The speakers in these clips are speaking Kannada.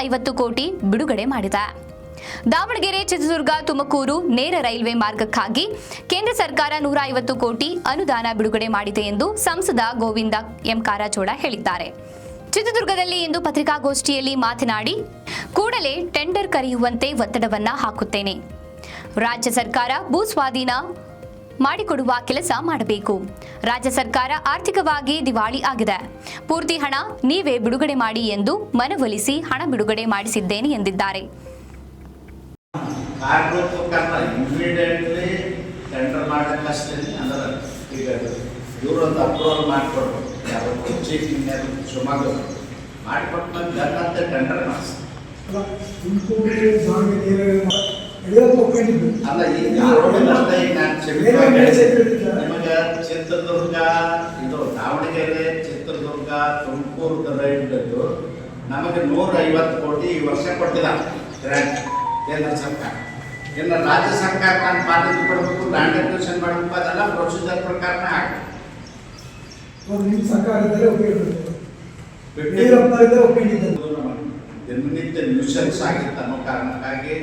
ಐವತ್ತು ಕೋಟಿ ಬಿಡುಗಡೆ ಮಾಡಿದೆ. ದಾವಣಗೆರೆ, ಚಿತ್ರದುರ್ಗ, ತುಮಕೂರು ನೇರ ರೈಲ್ವೆ ಮಾರ್ಗಕ್ಕಾಗಿ ಕೇಂದ್ರ ಸರ್ಕಾರ ನೂರ ಐವತ್ತು ಕೋಟಿ ಅನುದಾನ ಬಿಡುಗಡೆ ಮಾಡಿದೆ ಎಂದು ಸಂಸದ ಗೋವಿಂದ ಎಂ ಕಾರಜೋಳ ಹೇಳಿದ್ದಾರೆ. ಚಿತ್ರದುರ್ಗದಲ್ಲಿ ಇಂದು ಪತ್ರಿಕಾಗೋಷ್ಠಿಯಲ್ಲಿ ಮಾತನಾಡಿ, ಕೂಡಲೇ ಟೆಂಡರ್ ಕರೆಯುವಂತೆ ಒತ್ತಡವನ್ನ ಹಾಕುತ್ತೇನೆ. ರಾಜ್ಯ ಸರ್ಕಾರ ಭೂ ಸ್ವಾಧೀನ ಮಾಡಿಕೊಡುವ ಕೆಲಸ ಮಾಡಬೇಕು. ರಾಜ್ಯ ಸರ್ಕಾರ ಆರ್ಥಿಕವಾಗಿ ದಿವಾಳಿ ಆಗಿದೆ. ಪೂರ್ತಿ ಹಣ ನೀವೇ ಬಿಡುಗಡೆ ಮಾಡಿ ಎಂದು ಮನವೊಲಿಸಿ ಹಣ ಬಿಡುಗಡೆ ಮಾಡಿಸಿದ್ದೇನೆ ಎಂದಿದ್ದಾರೆ. ಮಾಡಿಕೊಟ್ಟು ಅಲ್ಲ, ಈಗ ನಾನು ನಿಮಗೆ ಚಿತ್ರದುರ್ಗ ಇದು ದಾವಣಗೆರೆ ಚಿತ್ರದುರ್ಗ ತುಮಕೂರು ರೈಲ್ವೆದ್ದು ನಮಗೆ ನೂರ ಐವತ್ತು ಕೋಟಿ ಈ ವರ್ಷ ಕೊಟ್ಟಿಲ್ಲ ಗ್ರ್ಯಾಂಟ್ ಕೇಂದ್ರ ಸರ್ಕಾರ. ಇನ್ನು ರಾಜ್ಯ ಸರ್ಕಾರ ನಾನು ಪಾಲಿಕೆ ಕೊಡಬೇಕು ಲ್ಯಾಂಡ್ ಅಕ್ವಿಷನ್ ಮಾಡಬೇಕು ಅದೆಲ್ಲ ಪ್ರೊಸೀಜರ್ ಪ್ರಕಾರನೇ ಆಗ್ತದೆ ನಿಮ್ಮ ಸರ್ಕಾರದಲ್ಲೇ ಒಪ್ಪಿಕೊಂಡಿದ್ದು ದಿನನಿತ್ಯ ನ್ಯೂಸೆನ್ಸ್ ಆಗಿತ್ತು ಅನ್ನೋ ಕಾರಣಕ್ಕಾಗಿ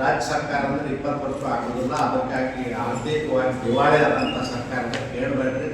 ರಾಜ್ಯ ಸರ್ಕಾರ ಅಂದ್ರೆ ಇಪ್ಪತ್ತು ವರ್ಷ ಆಗೋದಿಲ್ಲ. ಅದಕ್ಕಾಗಿ ಆರ್ಥಿಕವಾಗಿ ದಿವಾಳಿ ಆದಂಥ ಸರ್ಕಾರದ ಕೇಳಬೇಡ್ರಿ.